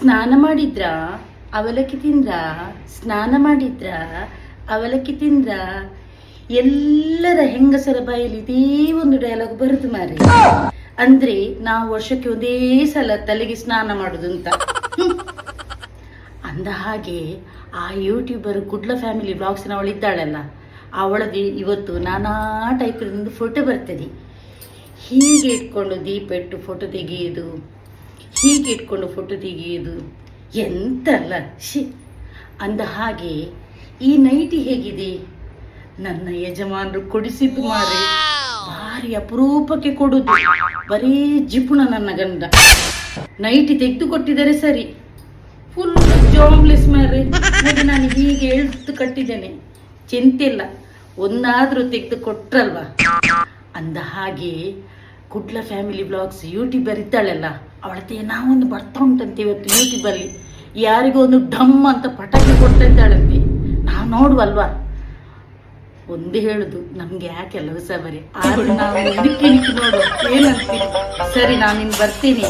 ಸ್ನಾನ ಮಾಡಿದ್ರಾ, ಅವಲಕ್ಕಿ ತಿಂದ್ರಾ? ಸ್ನಾನ ಮಾಡಿದ್ರಾ, ಅವಲಕ್ಕಿ ತಿಂದ್ರ? ಎಲ್ಲರ ಹೆಂಗಸರ ಬಾಯಲ್ಲಿ ಇದೇ ಒಂದು ಡೈಲಾಗ್ ಬರುದು ಮಾರಿ ಅಂದ್ರೆ ನಾವು ವರ್ಷಕ್ಕೆ ಒಂದೇ ಸಲ ತಲೆಗೆ ಸ್ನಾನ ಮಾಡುದು ಅಂತ. ಅಂದ ಹಾಗೆ ಆ ಯೂಟ್ಯೂಬರ್ ಗುಡ್ಲ ಫ್ಯಾಮಿಲಿ ಬ್ಲಾಗ್ಸ್ನ ಅವಳು ಇದ್ದಾಳಲ್ಲ ಅವಳದಿ ಇವತ್ತು ನಾನಾ ಟೈಪ್ ಫೋಟೋ ಬರ್ತದೆ. ಹೀಗೆ ಇಟ್ಕೊಂಡು ದೀಪ ಇಟ್ಟು ಫೋಟೋ ತೆಗೆಯುವುದು ಹೀಗೆ ಇಟ್ಕೊಂಡು ಫೋಟೋ ತೆಗೆಯೋದು? ಎಂತಲ್ಲ ಶಿ ಅಂದ ಹಾಗೆ, ಈ ನೈಟಿ ಹೇಗಿದೆ? ನನ್ನ ಯಜಮಾನರು ಕೊಡಿಸಿದ್ದು ಮಾರಿ. ಭಾರಿ ಅಪರೂಪಕ್ಕೆ ಕೊಡುದು. ಬರೀ ಜಿಪುಣ ನನ್ನ ಗಂಡ. ನೈಟಿ ತೆಗೆದು ಕೊಟ್ಟಿದ್ದಾರೆ ಸರಿ. ಫುಲ್ ಜಾಬ್ಲೆಸ್ ಮಾರಿ. ಅದು ನಾನು ಹೀಗೆ ಎಳ್ತು ಕಟ್ಟಿದ್ದೇನೆ. ಚಿಂತಿಲ್ಲ ಒಂದಾದ್ರೂ ತೆಗೆದು ಕೊಟ್ರಲ್ವಾ ಅಂದ ಹಾಗೆ ಕುಡ್ಲ ಫ್ಯಾಮಿಲಿ ಬ್ಲಾಗ್ಸ್ ಯೂಟ್ಯೂಬರ್ ಇದ್ದಾಳಲ್ಲ. ಅವಳತ್ತೆ, ನಾವೊಂದು ಬರ್ತಾ ಉಂಟಂತೆ ಇವತ್ತು ಯೂಟ್ಯೂಬಲ್ಲಿ ಯಾರಿಗೋ ಒಂದು ಡಮ್ ಅಂತ ಪಟಾಕಿ ಕೊಡ್ತಾ ಇದ್ದಾಳಂತೆ. ನಾವು ನೋಡುವಲ್ವ? ಒಂದು ಹೇಳುದು, ನಮ್ಗೆ ಯಾಕೆ ಕೆಲಸ ಬರೀ ಆದ್ರೆ ನಾವು ನಿಕ್ಕಿ ಸರಿ, ನಾನು ನಿನ್ನ ಬರ್ತೀನಿ.